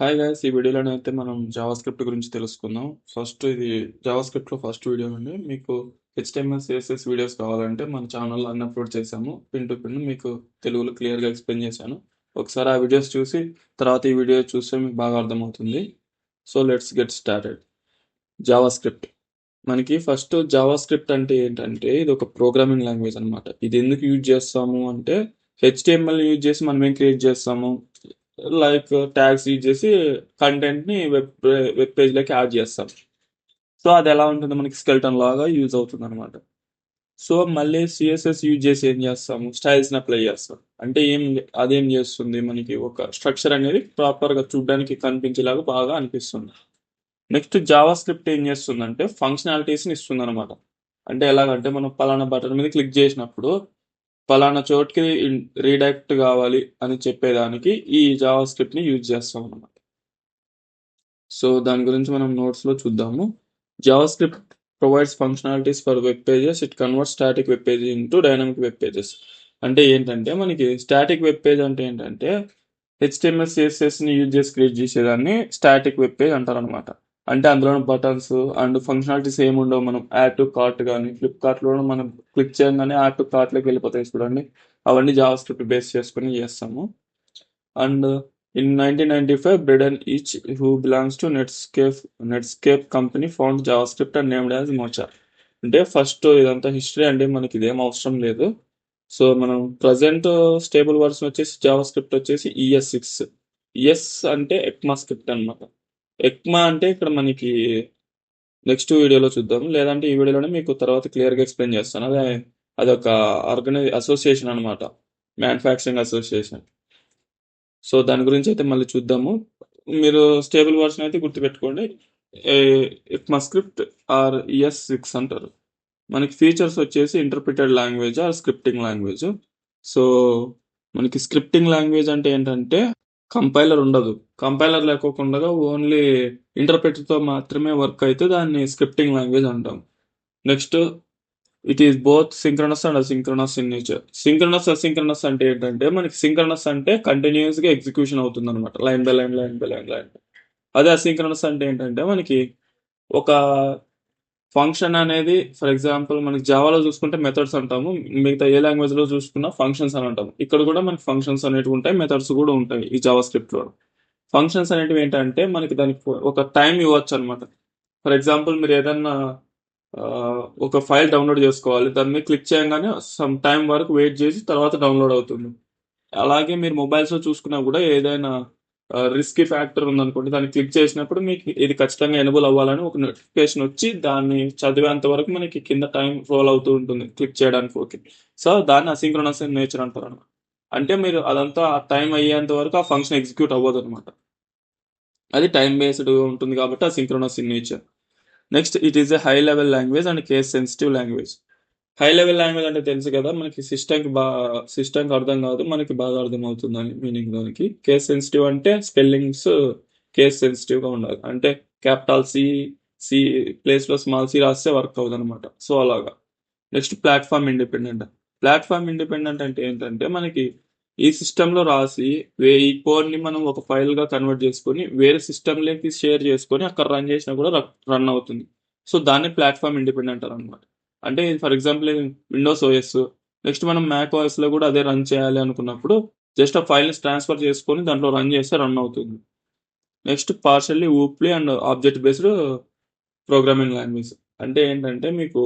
Hi guys ఈ వీడియోలోనే అయితే మనం జావా స్క్రిప్ట్ గురించి తెలుసుకుందాం. ఫస్ట్ ఇది జావా స్క్రిప్ట్లో ఫస్ట్ వీడియో అండి మీకు హెచ్టిఎంఎల్ సిఎస్ఎస్ వీడియోస్ కావాలంటే మన ఛానల్లో అన్ని అప్లోడ్ చేశాము. పిన్ టు పిన్ మీకు తెలుగులో క్లియర్గా ఎక్స్ప్లెయిన్ చేశాను. ఒకసారి ఆ వీడియోస్ చూసి తర్వాత ఈ వీడియో చూస్తే మీకు బాగా అర్థమవుతుంది. So let's get started JavaScript మనకి ఫస్ట్ జావా స్క్రిప్ట్ అంటే ఏంటంటే ఇది ఒక ప్రోగ్రామింగ్ లాంగ్వేజ్ అనమాట ఇది ఎందుకు యూజ్ చేస్తాము అంటే హెచ్టిఎంఎల్ యూజ్ చేసి మనం ఏం క్రియేట్ చేస్తాము? లైక్ ట్యాగ్స్ యూజ్ చేసి కంటెంట్ని వెబ్ వెబ్ పేజ్లోకి యాడ్ చేస్తాం. సో అది ఎలా ఉంటుంది? మనకి స్కెల్టన్ లాగా యూజ్ అవుతుంది అనమాట సో మళ్ళీ సిఎస్ఎస్ యూజ్ చేసి ఏం చేస్తాము? స్టైల్స్ని అప్లై చేస్తాం. అంటే ఏం అదేం చేస్తుంది? మనకి ఒక స్ట్రక్చర్ అనేది ప్రాపర్గా చూడడానికి కనిపించేలాగా బాగా అనిపిస్తుంది. నెక్స్ట్ జావా స్క్రిప్ట్ ఏం చేస్తుందంటే ఫంక్షనాలిటీస్ని ఇస్తుంది అనమాట అంటే ఎలాగంటే మనం పలానా బటన్ మీద క్లిక్ చేసినప్పుడు పలానా చోటుకి రీడైరెక్ట్ కావాలి అని చెప్పేదానికి ఈ జావా స్క్రిప్ట్ని యూజ్ చేస్తాం అనమాట సో దాని గురించి మనం నోట్స్లో చూద్దాము. JavaScript provides functionalities for web pages. It convert static web page into dynamic web pages. అంటే ఏంటంటే మనకి స్టాటిక్ వెబ్ పేజ్ అంటే ఏంటంటే హెచ్టిఎంఎల్ సిఎస్ఎస్ని యూజ్ చేసి క్రియేట్ చేసేదాన్ని స్టాటిక్ వెబ్ పేజ్ అంటారు అనమాట అంటే అందులో బటన్స్ అండ్ ఫంక్షనాలిటీస్ ఏమి ఉండవు. మనం యాడ్ టు కార్ట్ కానీ ఫ్లిప్కార్ట్లో మనం క్లిక్ చేయగానే యాడ్ టు కార్ట్లోకి వెళ్ళిపోతాయి చూడండి. అవన్నీ జావా స్క్రిప్ట్ బేస్ చేసుకుని చేస్తాము. And in nineteen ninety five Brendan Eich who belongs to Netscape Netscape company found JavaScript and named as Mocha అంటే ఫస్ట్ ఇదంతా హిస్టరీ అంటే మనకి ఇదేం అవసరం లేదు. సో మనం ప్రజెంట్ స్టేబుల్ వర్షన్ వచ్చేసి జావా స్క్రిప్ట్ వచ్చేసి ఈఎస్ సిక్స్ ఈఎస్ అంటే ఎక్మా స్క్రిప్ట్ అన్నమాట. ఎక్మా అంటే ఇక్కడ మనకి నెక్స్ట్ వీడియోలో చూద్దాం. లేదంటే ఈ వీడియోలోనే మీకు తర్వాత క్లియర్గా ఎక్స్ప్లెయిన్ చేస్తాను. అదే అదొక ఆర్గనైజ్ అసోసియేషన్ అనమాట మ్యానుఫ్యాక్చరింగ్ అసోసియేషన్. సో దాని గురించి అయితే మళ్ళీ చూద్దాము. మీరు స్టేబుల్ వర్షన్ అయితే గుర్తుపెట్టుకోండి. ఎక్మా స్క్రిప్ట్ ఆర్ ఇఎస్ సిక్స్ అంటారు. మనకి ఫీచర్స్ వచ్చేసి interpreted language or scripting language. So మనకి స్క్రిప్టింగ్ లాంగ్వేజ్ అంటే ఏంటంటే కంపైలర్ ఉండదు. కంపైలర్ లేకోకుండా ఓన్లీ ఇంటర్ప్రిటర్తో మాత్రమే వర్క్ అయితే దాన్ని స్క్రిప్టింగ్ లాంగ్వేజ్ అంటాం. Next it is both synchronous and asynchronous in nature. Synchronous asynchronous అంటే ఏంటంటే మనకి సింక్రనస్ అంటే కంటిన్యూయస్గా ఎగ్జిక్యూషన్ అవుతుంది అనమాట line by line line by line line అదే అసింక్రనస్ అంటే ఏంటంటే మనకి ఒక ఫంక్షన్ అనేది ఫర్ ఎగ్జాంపుల్ మనకి జావాలో చూసుకుంటే మెథడ్స్ అంటాము. మిగతా ఏ లాంగ్వేజ్లో చూసుకున్నా ఫంక్షన్స్ అని అంటాము. ఇక్కడ కూడా మనకి ఫంక్షన్స్ అనేటివి ఉంటాయి మెథడ్స్ కూడా ఉంటాయి ఈ జావా స్క్రిప్ట్లో ఫంక్షన్స్ అనేటివి ఏంటంటే మనకి దానికి ఒక టైం ఇవ్వచ్చు అనమాట ఫర్ ఎగ్జాంపుల్ మీరు ఏదన్నా ఒక ఫైల్ డౌన్లోడ్ చేసుకోవాలి. దాని మీద క్లిక్ చేయగానే సమ్ టైం వరకు వెయిట్ చేసి తర్వాత డౌన్లోడ్ అవుతుంది. అలాగే మీరు మొబైల్స్లో చూసుకున్నా కూడా ఏదైనా రిస్క్ ఫ్యాక్టర్ ఉందనుకోండి దాన్ని క్లిక్ చేసినప్పుడు మీకు ఇది ఖచ్చితంగా ఎనబుల్ అవ్వాలని ఒక నోటిఫికేషన్ వచ్చి దాన్ని చదివేంత వరకు మనకి కింద టైం రోల్ అవుతూ ఉంటుంది క్లిక్ చేయడానికి ఓకే. సో దాన్ని అసింక్రోనస్ నేచర్ అంటారు అనమాట అంటే మీరు అదంతా టైం అయ్యేంత వరకు ఆ ఫంక్షన్ ఎగ్జిక్యూట్ అవ్వదు అనమాట అది టైం బేస్డ్ ఉంటుంది కాబట్టి asynchronous in nature next it is a high level language and case sensitive language high level language అంటే తెలుసు కదా మనకి సిస్టంకి బాగా సిస్టంకి అర్థం కాదు మనకి బాగా అర్థం అవుతుందని మీనింగ్ దానికి కేస్ సెన్సిటివ్ అంటే స్పెల్లింగ్స్ కేస్ సెన్సిటివ్గా ఉండాలి. అంటే క్యాపిటల్ సి సి ప్లేస్లో స్మాల్ సి రాస్తే వర్క్ అవుతుంది అనమాట సో అలాగా. Next platform independent platform independent అంటే ఏంటంటే మనకి ఈ సిస్టమ్లో రాసి వే- ఈ కోడ్ని మనం ఒక ఫైల్గా కన్వర్ట్ చేసుకొని వేరే సిస్టమ్లోకి షేర్ చేసుకొని అక్కడ రన్ చేసినా కూడా రన్ అవుతుంది. సో దాన్ని ప్లాట్ఫామ్ ఇండిపెండెంట్ అనమాట. అంటే for example Windows OS next మనం మ్యాక్ ఓఎస్లో కూడా అదే రన్ చేయాలి అనుకున్నప్పుడు జస్ట్ ఆ ఫైల్ ట్రాన్స్ఫర్ చేసుకొని దాంట్లో రన్ చేస్తే రన్ అవుతుంది. Next partially ఊప్లీ and object based programming language అంటే ఏంటంటే మీకు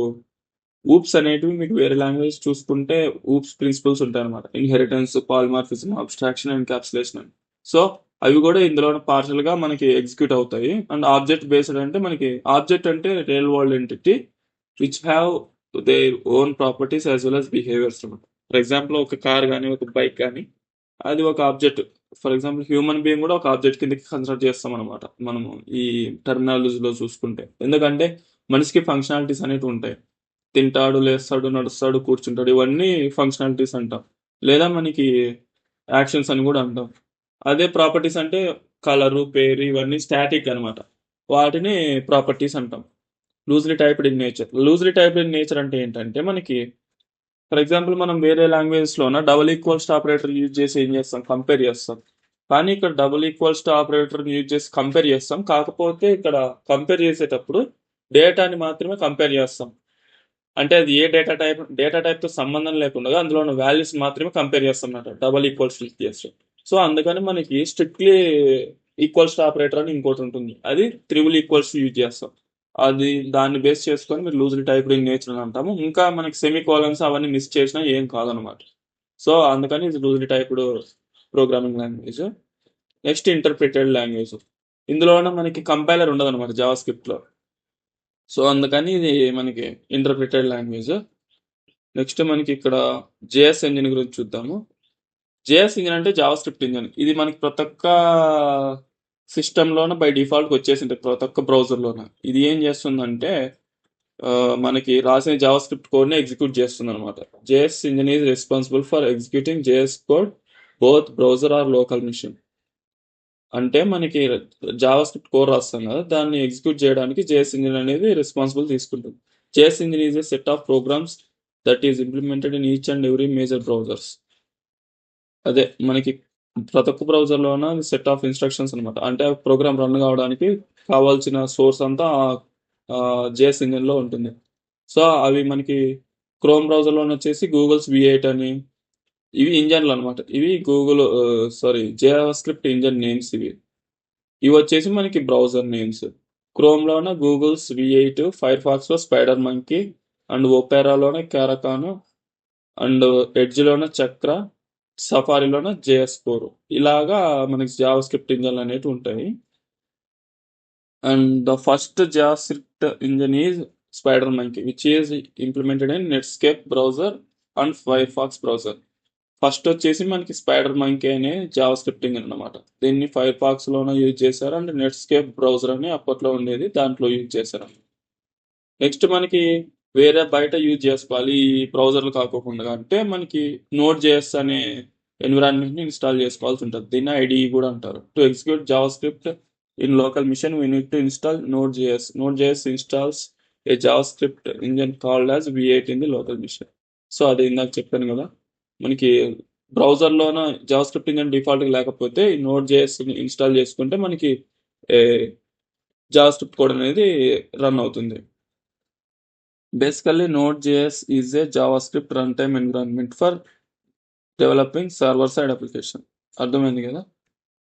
ఊప్స్ అనేటివి మీకు వేరే లాంగ్వేజ్ చూసుకుంటే ఊప్స్ ప్రిన్సిపల్స్ ఉంటాయి అనమాట inheritance polymorphism abstraction and capsulation so అవి కూడా ఇందులో పార్షల్గా మనకి ఎగ్జిక్యూట్ అవుతాయి. అండ్ ఆబ్జెక్ట్ బేస్డ్ అంటే మనకి ఆబ్జెక్ట్ అంటే real world entity which have their own properties as well as behaviours అనమాట ఫర్ ఎగ్జాంపుల్ ఒక కార్ కానీ ఒక బైక్ కానీ అది ఒక object for example human being కూడా ఒక ఆబ్జెక్ట్ కిందకి కన్సిడర్ చేస్తాం అనమాట మనము ఈ టెర్మినాలజీలో చూసుకుంటే. ఎందుకంటే మనిషికి ఫంక్షనాలిటీస్ అనేవి ఉంటాయి. తింటాడు లేస్తాడు నడుస్తాడు కూర్చుంటాడు ఇవన్నీ ఫంక్షనాలిటీస్ అంటాం. లేదా మనకి యాక్షన్స్ అని కూడా అంటాం. అదే ప్రాపర్టీస్ అంటే కలరు పేరు ఇవన్నీ స్టాటిక్ అనమాట వాటిని ప్రాపర్టీస్ అంటాం. Loosely typed in nature loosely typed in nature అంటే ఏంటంటే మనకి ఫర్ ఎగ్జాంపుల్ మనం వేరే లాంగ్వేజ్లోన డబుల్ ఈక్వల్స్ ఆపరేటర్ యూజ్ చేసి ఏం చేస్తాం? కంపేర్ చేస్తాం. కానీ ఇక్కడ డబుల్ ఈక్వల్స్ ఆపరేటర్ని ఆపరేటర్ యూజ్ చేసి కంపేర్ చేస్తాం. కాకపోతే ఇక్కడ కంపేర్ చేసేటప్పుడు డేటాని మాత్రమే కంపేర్ చేస్తాం. అంటే అది ఏ డేటా టైప్ డేటా టైప్తో సంబంధం లేకుండా అందులో ఉన్న వాల్యూస్ మాత్రమే కంపేర్ చేస్తాం అన్నమాట డబల్ ఈక్వల్స్ యూజ్ చేస్తే సో అందుకని మనకి స్ట్రిక్ట్లీ ఈక్వల్స్ట్ ఆపరేటర్ అని ఇంకోటి ఉంటుంది. అది త్రిబుల్ ఈక్వల్స్ యూజ్ చేస్తాం. అది దాన్ని బేస్ చేసుకొని మీరు లూజ్లీ టైప్డింగ్ నేచర్ అని అంటాము. ఇంకా మనకి సెమీ కాలమ్స్ అవన్నీ మిస్ చేసినా ఏం కాదనమాట సో అందుకని ఇది loosely typed programming language. Next interpreted language. ఇందులోనే మనకి కంపైలర్ ఉండదు అనమాట జావా స్క్రిప్ట్లో సో అందుకని ఇది మనకి ఇంటర్ప్రిటెడ్ లాంగ్వేజ్. నెక్స్ట్ మనకి ఇక్కడ జేఎస్ ఇంజిన్ గురించి చూద్దాము. జేఎస్ ఇంజిన్ అంటే జావా స్క్రిప్ట్ ఇంజిన్. ఇది మనకి ప్రతి ఒక్క సిస్టంలోన బై డిఫాల్ట్ వచ్చేసింది ప్రతి ఒక్క బ్రౌజర్లోన. ఇది ఏం చేస్తుందంటే మనకి రాసిన జావా స్క్రిప్ట్ కోడ్ని ఎగ్జిక్యూట్ చేస్తుంది అనమాట JS engine is responsible for executing JS code both browser or local machine. అంటే మనకి జావా స్క్రిప్ట్ కోర్ రాస్తాం కదా దాన్ని ఎగ్జిక్యూట్ చేయడానికి జేఎస్ ఇంజిన్ అనేది రెస్పాన్సిబుల్ తీసుకుంటుంది. JS engine is a set of programs that is implemented in each and every major browsers. అదే మనకి ప్రతి ఒక్క బ్రౌజర్లోన సెట్ ఆఫ్ ఇన్స్ట్రక్షన్స్ అనమాట అంటే ప్రోగ్రామ్ రన్ కావడానికి కావాల్సిన సోర్స్ అంతా జేఎస్ ఇంజిన్లో ఉంటుంది. సో అవి మనకి క్రోమ్ బ్రౌజర్లోనొచ్చేసి గూగుల్స్ వి ఎయిట్ అని ఇవి ఇంజన్లు అనమాట ఇవి Google sorry JavaScript engine names ఇవి. ఇవి వచ్చేసి మనకి బ్రౌజర్ నేమ్స్ క్రోమ్లోన గూగుల్స్ వి ఎయిట్ ఫైర్ ఫాక్స్లో స్పైడర్ మంకీ అండ్ ఒపేరాలోనే క్యారకాను అండ్ ఎడ్జ్లోన చక్ర సఫారీలోన జేఎస్ ఫోర్. ఇలాగా మనకి జావా స్క్రిప్ట్ ఇంజన్లు అనేవి ఉంటాయి. And the first JavaScript engine is Spider Monkey which is implemented in Netscape browser and Firefox browser. First వచ్చేసి మనకి స్పైడర్ మంకీ అనే జావా స్క్రిప్టింగ్ అనమాట దీన్ని ఫైర్ ఫాక్స్ యూజ్ చేశారు అండ్ నెట్స్కేప్ బ్రౌజర్ అని అప్పట్లో ఉండేది దాంట్లో యూజ్ చేశారు. నెక్స్ట్ మనకి వేరే బయట యూజ్ చేసుకోవాలి. ఈ బ్రౌజర్లు కాకోకుండా. అంటే మనకి నోట్ జేఎస్ అనే ఎన్విరాన్మెంట్ని ఇన్స్టాల్ చేసుకోవాల్సి ఉంటుంది. దీన్ని ఐడిఈ కూడా అంటారు. To execute JavaScript in local machine we need to install Node JS Node JS installs a JavaScript engine called as V eight in the local machine so అది ఇందాక చెప్పాను కదా. మనకి బ్రౌజర్లోన జావా స్క్రిప్ట్ ఇంజన్ డిఫాల్ట్ లేకపోతే Node JS install చేసుకుంటే మనకి Java script code అనేది రన్ అవుతుంది. Basically Node JS is JavaScript JavaScript run developing environment for developing server side application అర్థమైంది కదా?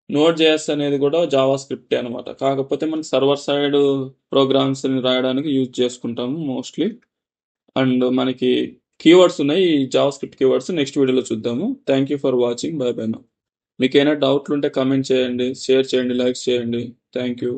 నోట్ జేఎస్ అనేది కూడా జావా స్క్రిప్ట్ అనమాట కాకపోతే మనం సర్వర్ సైడ్ ప్రోగ్రామ్స్ రాయడానికి యూజ్ చేసుకుంటాము మోస్ట్లీ అండ్ మనకి కీవర్డ్స్ ఉన్నాయి. ఈ జావా స్క్రిప్ట్ కీవర్డ్స్ నెక్స్ట్ వీడియోలో చూద్దాము. Thank you for watching bye bye మీకు ఏమైనా డౌట్లు ఉంటే కమెంట్ చేయండి షేర్ చేయండి లైక్ చేయండి. Thank you